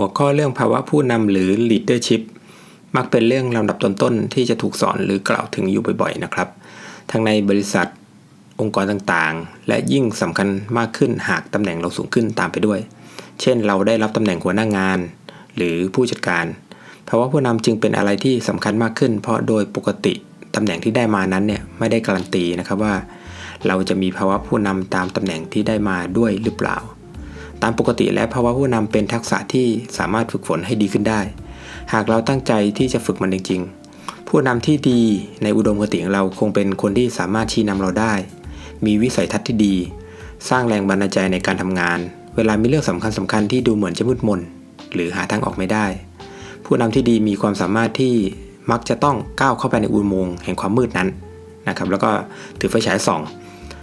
หัวข้อเรื่องภาวะผู้นำหรือ leadership มักเป็นเรื่องลำดับต้นๆ ที่จะถูกสอนหรือกล่าวถึงอยู่บ่อยๆนะครับ ทั้งในบริษัท องค์กรต่างๆ และยิ่งสำคัญมากขึ้นหากตำแหน่งเราสูงขึ้นตามไปด้วย เช่น เราได้รับตำแหน่งหัวหน้างาน หรือผู้จัดการภาวะผู้นำจึงเป็นอะไรที่สำคัญมากขึ้น เพราะโดยปกติตำแหน่งที่ได้มานั้นเนี่ยไม่ได้การันตีนะครับว่า เราจะมีภาวะผู้นำตามตำแหน่งที่ได้มาด้วยหรือเปล่า ตามปกติและภาวะผู้นำเป็นทักษะที่สามารถฝึกฝนให้ดีขึ้นได้ หากเราตั้งใจที่จะฝึกมันจริง ๆ ผู้นำที่ดีในอุดมคติของเราคงเป็นคนที่สามารถชี้นำเราได้ มีวิสัยทัศน์ที่ดี สร้างแรงบันดาลใจในการทำงาน เวลามีเรื่องสำคัญสำคัญที่ดูเหมือนจะมืดมน หรือหาทางออกไม่ได้ ผู้นำที่ดีมีความสามารถที่มักจะต้องก้าวเข้าไปในอุโมงค์แห่งความมืดนั้นนะครับแล้วก็ถือไฟฉายส่อง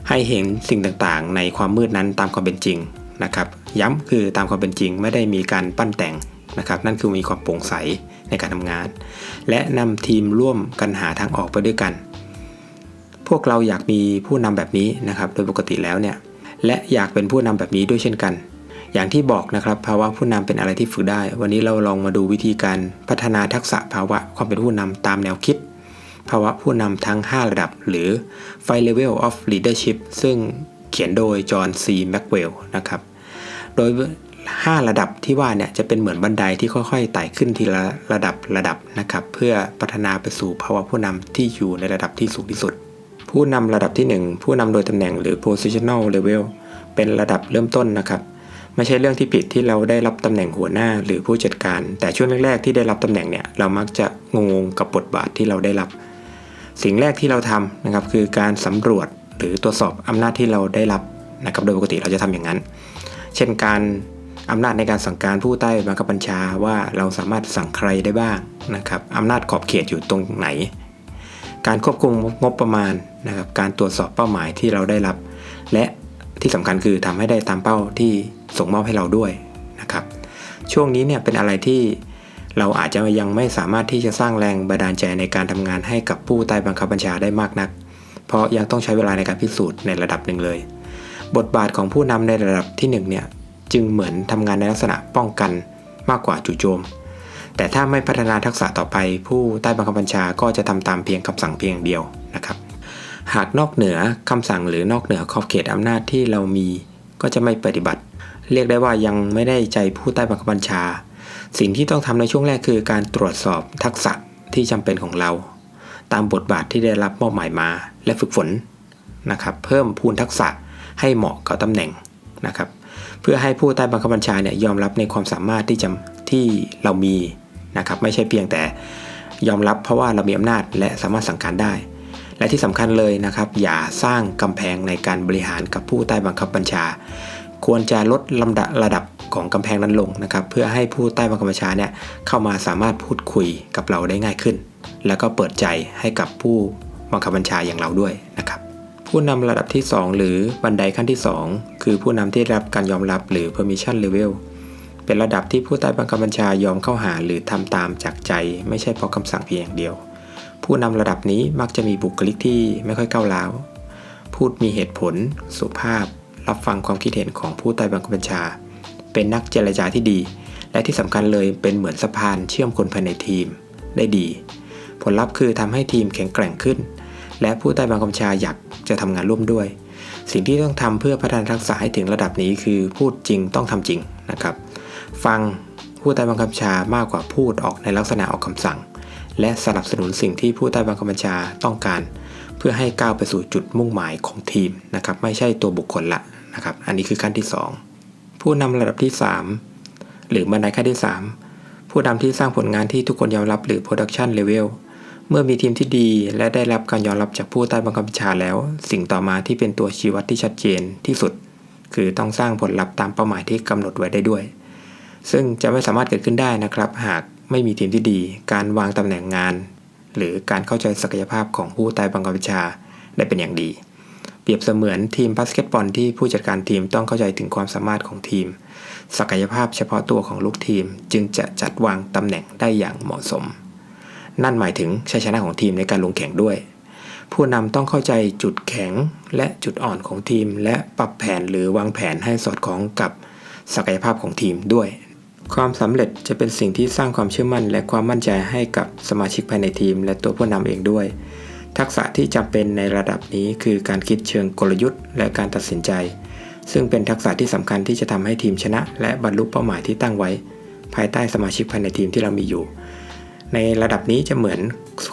ให้เห็นสิ่งต่างๆ ในความมืดนั้นตามความเป็นจริง นะครับย้ำคือตามความเป็นจริงไม่ได้มีการปั้นแต่งนะครับนั่นคือมีความโปร่งใสในการทำงาน และนำทีมร่วมกันหาทางออกไปด้วยกัน พวกเราอยากมีผู้นำแบบนี้นะครับโดยปกติแล้วเนี่ยและอยากเป็นผู้นำแบบนี้ด้วยเช่นกัน อย่างที่บอกนะครับภาวะผู้นำเป็นอะไรที่ฝึกได้ วันนี้เราลองมาดูวิธีการพัฒนาทักษะภาวะความเป็นผู้นำตามแนวคิด ภาวะผู้นำทั้ง 5 ระดับ หรือ Five Level of Leadership ซึ่ง เขียนโดยจอห์นซีแม็กเวลนะครับ โดย 5 ระดับที่ว่าเนี่ยจะเป็นเหมือนบันไดที่ค่อยๆไต่ขึ้นทีละระดับระดับนะครับ เพื่อพัฒนาไปสู่ภาวะผู้นำที่อยู่ในระดับที่สูงที่สุด ผู้นำระดับที่ 1 ผู้นำโดยตำแหน่งหรือ positional level เป็นระดับเริ่มต้นนะครับไม่ใช่เรื่องที่ผิดที่เราได้รับตำแหน่งหัวหน้าหรือผู้จัดการ แต่ช่วงแรกๆที่ได้รับตำแหน่งเนี่ยเรามักจะงงกับบทบาทที่เราได้รับ สิ่งแรกที่เราทำนะครับคือการสำรวจ หรือตรวจสอบอำนาจที่เราได้รับนะครับโดยปกติเราจะทำอย่างนั้น เช่นการอำนาจในการสั่งการผู้ใต้บังคับบัญชาว่าเราสามารถสั่งใครได้บ้างนะครับอำนาจขอบเขตอยู่ตรงไหน การควบคุมงบประมาณนะครับการตรวจสอบเป้าหมายที่เราได้รับ และที่สำคัญคือทำให้ได้ตามเป้าที่ส่งมอบให้เราด้วยนะครับ ช่วงนี้เนี่ยเป็นอะไรที่เราอาจจะยังไม่สามารถที่จะสร้างแรงบันดาลใจในการทำงานให้กับผู้ใต้บังคับบัญชาได้มากนัก เพราะยังต้องใช้เวลาในการพิสูจน์ในระดับหนึ่งเลย บทบาทของผู้นำในระดับที่1เนี่ยจึงเหมือนทำงานในลักษณะป้องกันมากกว่าจู่โจม แต่ถ้าไม่พัฒนาทักษะต่อไป ผู้ใต้บังคับบัญชาก็จะทำตามเพียงคำสั่งเพียงเดียวนะครับหากนอกเหนือคำสั่งหรือนอกเหนือขอบเขตอำนาจที่เรามีก็จะไม่ปฏิบัติ เรียกได้ว่ายังไม่ได้ใจผู้ใต้บังคับบัญชา สิ่งที่ต้องทำในช่วงแรกคือการตรวจสอบทักษะที่จำเป็นของเรา ตามบทบาทที่ได้รับมอบหมายมา และฝึกฝนนะครับเพิ่มพูนทักษะให้เหมาะกับตำแหน่งนะครับ เพื่อให้ผู้ใต้บังคับบัญชาเนี่ยยอมรับในความสามารถที่จะที่เรามีนะครับ ไม่ใช่เพียงแต่ยอมรับเพราะว่าเรามีอำนาจและสามารถสั่งการได้ และที่สำคัญเลยนะครับ อย่าสร้างกำแพงในการบริหารกับผู้ใต้บังคับบัญชา ควรจะลดลำดับระดับของกำแพงนั้นลงนะครับ เพื่อให้ผู้ใต้บังคับบัญชาเนี่ยเข้ามาสามารถพูดคุยกับเราได้ง่ายขึ้น แล้วก็เปิดใจให้กับผู้ บังคับบัญชาอย่างเราด้วยนะครับผู้นำระดับที่ 2 หรือบันไดขั้นที่ 2 คือผู้นำที่ได้รับการยอมรับหรือ permission level เป็นระดับที่ผู้ใต้บังคับบัญชายอมเข้าหาหรือทำตามจากใจ ไม่ใช่เพราะคำสั่งเพียงอย่างเดียว ผู้นำระดับนี้มักจะมีบุคลิกที่ไม่ค่อยก้าวร้าว พูดมีเหตุผล สุภาพ รับฟังความคิดเห็นของผู้ใต้บังคับบัญชา เป็นนักเจรจาที่ดี และที่สำคัญเลยเป็นเหมือนสะพานเชื่อมคนภายในทีม ได้ดี ผลลัพธ์คือทำให้ทีมแข็งแกร่งขึ้น และผู้ใต้บังคับบัญชาอยากจะทำงานร่วมด้วย สิ่งที่ต้องทำเพื่อพัฒนาทักษะให้ถึงระดับนี้คือพูดจริงต้องทำจริงนะครับ ฟังผู้ใต้บังคับบัญชามากกว่าพูดออกในลักษณะออกคำสั่ง และสนับสนุนสิ่งที่ผู้ใต้บังคับบัญชาต้องการ เพื่อให้ก้าวไปสู่จุดมุ่งหมายของทีมนะครับไม่ใช่ตัวบุคคลละนะครับอันนี้คือขั้นที่ 2 ผู้นำระดับที่ 3 หรือบันไดขั้นที่ 3 ผู้นำที่สร้างผลงานที่ทุกคนยอมรับหรือ production level เมื่อมีทีมที่ดีและได้รับการยอมรับจากผู้ใต้บังคับบัญชาแล้ว สิ่งต่อมาที่เป็นตัวชี้วัดที่ชัดเจนที่สุด คือต้องสร้างผลลัพธ์ตามเป้าหมายที่กำหนดไว้ได้ด้วย ซึ่งจะไม่สามารถเกิดขึ้นได้นะครับ หากไม่มีทีมที่ดี การวางตำแหน่งงาน หรือการเข้าใจศักยภาพของผู้ใต้บังคับบัญชาได้เป็นอย่างดี เปรียบเสมือนทีมบาสเกตบอลที่ผู้จัดการทีมต้องเข้าใจถึงความสามารถของทีม ศักยภาพเฉพาะตัวของลูกทีม จึงจะจัดวางตำแหน่งได้อย่างเหมาะสม นั่นหมายถึงชัยชนะของทีมในการลงแข่งด้วย ผู้นำต้องเข้าใจจุดแข็งและจุดอ่อนของทีม และปรับแผนหรือวางแผนให้สอดคล้องกับศักยภาพของทีมด้วย ความสำเร็จจะเป็นสิ่งที่สร้างความเชื่อมั่น และความมั่นใจให้กับสมาชิกภายในทีม และตัวผู้นำเองด้วย ทักษะที่จำเป็นในระดับนี้คือการคิดเชิงกลยุทธ์ และการตัดสินใจ ซึ่งเป็นทักษะที่สำคัญที่จะทำให้ทีมชนะ และบรรลุเป้าหมายที่ตั้งไว้ ภายใต้สมาชิกภายในทีมที่เรามีอยู่ ในระดับนี้จะเหมือน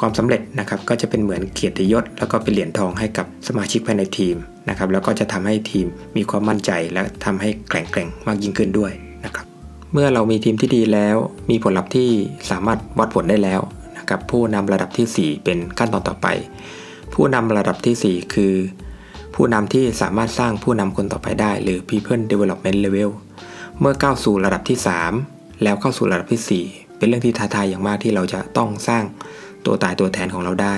ความสำเร็จนะครับ ก็จะเป็นเหมือนเกียรติยศ แล้วก็เป็นเหรียญทองให้กับสมาชิกภายในทีมนะครับ แล้วก็จะทำให้ทีมมีความมั่นใจและทำให้แข็งแกร่งมากยิ่งขึ้นด้วยนะครับ เมื่อเรามีทีมที่ดีแล้ว มีผลลัพธ์ที่สามารถวัดผลได้แล้วนะครับ ผู้นำระดับทีสี่ 4 เป็นขั้นตอนต่อไป ผู้นำระดับทีสี่ 4 คือ ผู้นำที่สามารถสร้างผู้นำคนต่อไปได้ หรือ people development level เมื่อก้าวสู่ระดับที่ 3 แล้วเข้าสู่ระดับที่ 4 เป็นเรื่องที่ท้าทายอย่างมากที่เราจะต้องสร้างตัวตายตัวแทนของเราได้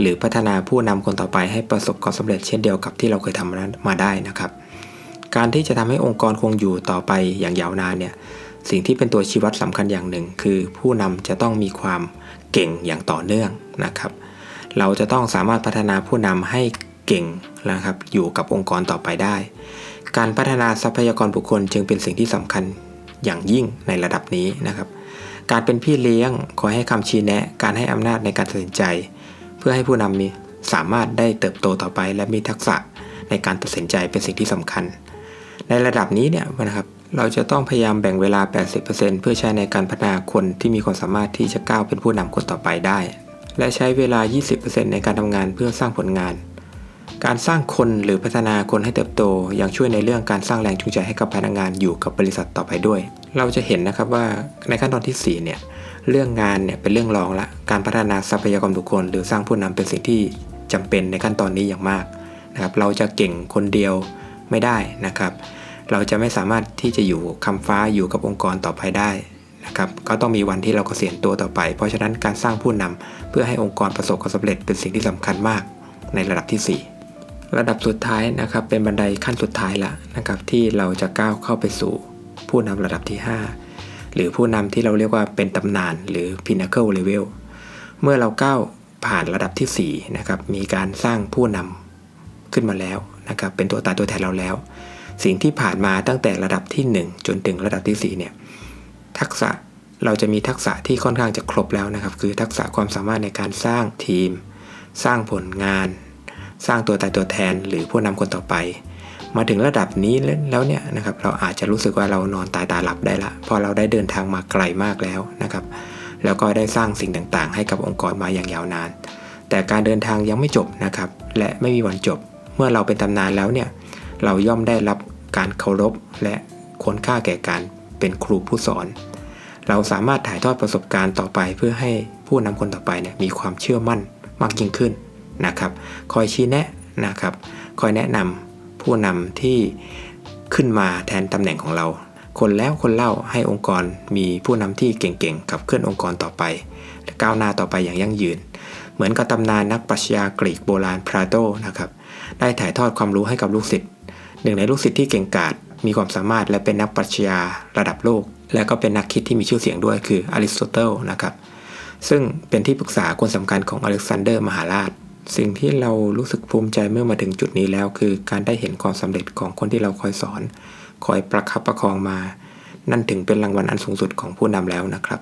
หรือพัฒนาผู้นำคนต่อไปให้ประสบความสำเร็จเช่นเดียวกับที่เราเคยทำมาได้นะครับ การที่จะทำให้องค์กรคงอยู่ต่อไปอย่างยาวนานเนี่ยสิ่งที่เป็นตัวชี้วัดสำคัญอย่างหนึ่ง คือผู้นำจะต้องมีความเก่งอย่างต่อเนื่องนะครับ เราจะต้องสามารถพัฒนาผู้นำให้เก่งนะครับอยู่กับองค์กรต่อไปได้ การพัฒนาทรัพยากรบุคคลจึงเป็นสิ่งที่สำคัญอย่างยิ่งในระดับนี้นะครับ การเป็นพี่เลี้ยงคอยให้คำชี้แนะ การให้อำนาจในการตัดสินใจ เพื่อให้ผู้นำมีสามารถได้เติบโตต่อไป และมีทักษะในการตัดสินใจเป็นสิ่งที่สำคัญ ในระดับนี้เนี่ยนะครับเราจะต้องพยายามแบ่งเวลา 80%เพื่อใช้ในการพัฒนาคนที่มีความสามารถที่จะก้าวเป็นผู้นำคนต่อไปได้ และใช้เวลา 20%ในการทำงานเพื่อสร้างผลงาน การสร้างคนหรือพัฒนาคนให้เติบโต ยังช่วยในเรื่องการสร้างแรงจูงใจให้กับพนักงานอยู่กับบริษัทต่อไปด้วย เราจะเห็นนะครับว่าในขั้นตอนที่4เนี่ยเรื่องงานเนี่ยเป็นเรื่องรองละการพัฒนาทรัพยากรบุคคล หรือสร้างผู้นำเป็นสิ่งที่จำเป็นในขั้นตอนนี้อย่างมากนะครับเราจะเก่งคนเดียวไม่ได้นะครับ เราจะไม่สามารถที่จะอยู่คำฟ้าอยู่กับองค์กรต่อไปได้นะครับก็ต้องมีวันที่เรากเกษียณตัวต่อไป เพราะฉะนั้นการสร้างผู้นำเพื่อให้องค์กรประสบความสำเร็จเป็นสิ่งที่สำคัญมากในระดับที่ 4 ระดับสุดท้ายนะครับเป็นบันไดขั้นสุดท้ายละนะครับที่เราจะก้าวเข้าไปสู่ผู้นำระดับที่ 5 หรือผู้นำที่เราเรียกว่าเป็นตำนานหรือ pinnacle level เมื่อเราก้าวผ่านระดับที่4นะครับมีการสร้างผู้นำขึ้นมาแล้วนะครับเป็นตัวตายตัวแทนเราแล้ว สิ่งที่ผ่านมาตั้งแต่ระดับที่ 1 จนถึงระดับที่4เนี่ยทักษะเราจะมีทักษะที่ค่อนข้างจะครบแล้วนะครับ คือทักษะความสามารถในการสร้างทีม สร้างผลงาน สร้างตัวตายตัวแทนหรือผู้นำคนต่อไป มาถึงระดับนี้แล้วเนี่ยนะครับเราอาจจะรู้สึกว่าเรานอนตายตาหลับได้ละพราะเราได้เดินทางมาไกลมากแล้วนะครับ แล้วก็ได้สร้างสิ่งต่างๆ ให้กับองค์กรมาอย่างยาวนาน แต่การเดินทางยังไม่จบนะครับ และไม่มีวันจบ เมื่อเราเป็นตำนานแล้วเนี่ยเราย่อมได้รับการเคารพและควรค่าแก่การเป็นครูผู้สอน เราสามารถถ่ายทอดประสบการณ์ต่อไปเพื่อให้ผู้นำคนต่อไปเนี่ยมีความเชื่อมั่นมากยิ่งขึ้น นะครับ คอยชี้แนะนะครับ คอยแนะนำผู้นำที่ขึ้นมาแทนตำแหน่งของเรา คนแล้วคนเล่าให้องค์กรมีผู้นำที่เก่งๆกับเคลื่อนองค์กรต่อไปและก้าวหน้าต่อไปอย่างยั่งยืน เหมือนกับตำนานนักปรัชญากรีกโบราณพลาโตนะครับ ได้ถ่ายทอดความรู้ให้กับลูกศิษย์หนึ่งในลูกศิษย์ที่เก่งกาจมีความสามารถและเป็นนักปรัชญาระดับโลก และก็เป็นนักคิดที่มีชื่อเสียงด้วยคืออริสโตเติลนะครับ ซึ่งเป็นที่ปรึกษาคนสำคัญของอเล็กซานเดอร์มหาราช สิ่งที่เรารู้สึกภูมิใจเมื่อมาถึงจุดนี้แล้ว คือการได้เห็นความสำเร็จของคนที่เราคอยสอน คอยประคับประคองมา นั่นถึงเป็นรางวัลอันสูงสุดของผู้นำแล้วนะครับ